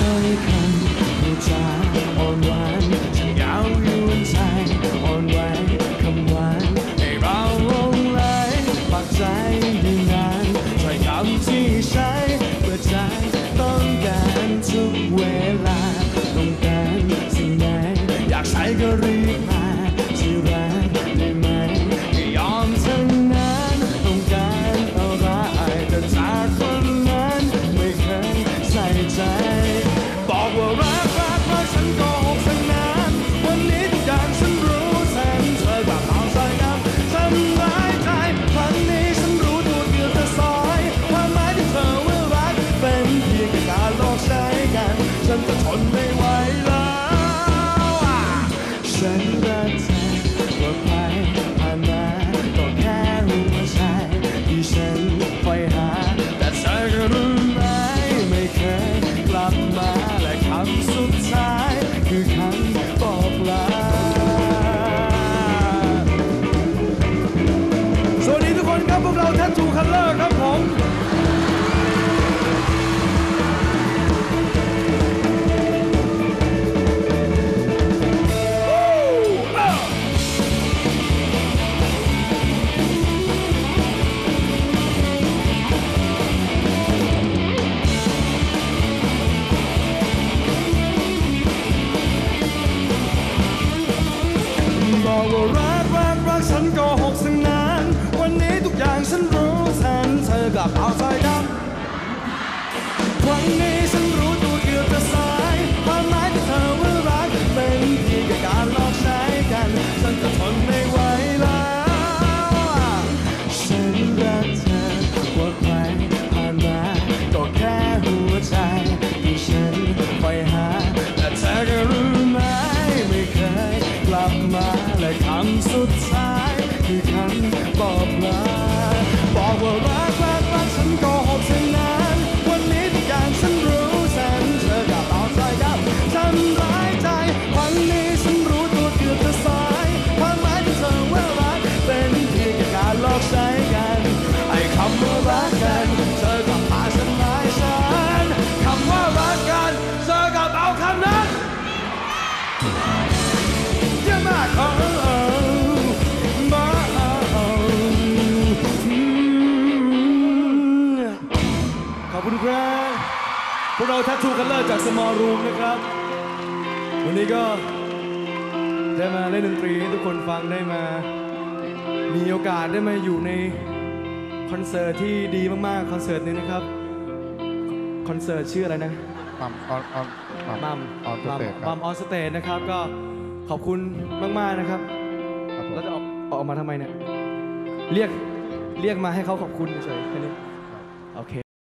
看一看，我在。 อกว่ารักรักรักฉันก็หกสังนาน วันนี้ทุกอย่างฉันรู้ฉันเธอกลับเอาใจ คำสุดท้ายคือคำ อบคุณครับพวกเราแทัชชูคัลเลอร์จากสมอลรูมนะครับ วันนี้ก็ได้มาเล่นดนตรีให้ทุกคนฟังได้มา มีโอกาสได้มาอยู่ในคอนเสิร์ตที่ดีมากๆ คอนเสิร์ตนี้นะครับ คอนเสิร์ตชื่ออะไรนะมัมออนออนมัมออนสเตทมัมออนสเตทนะครับก็ขอบคุณมากๆนะครับเราจะออกออกมาทำไมเนี่ยเรียกเรียกมาให้เขาขอบคุณเฉยแค่นี้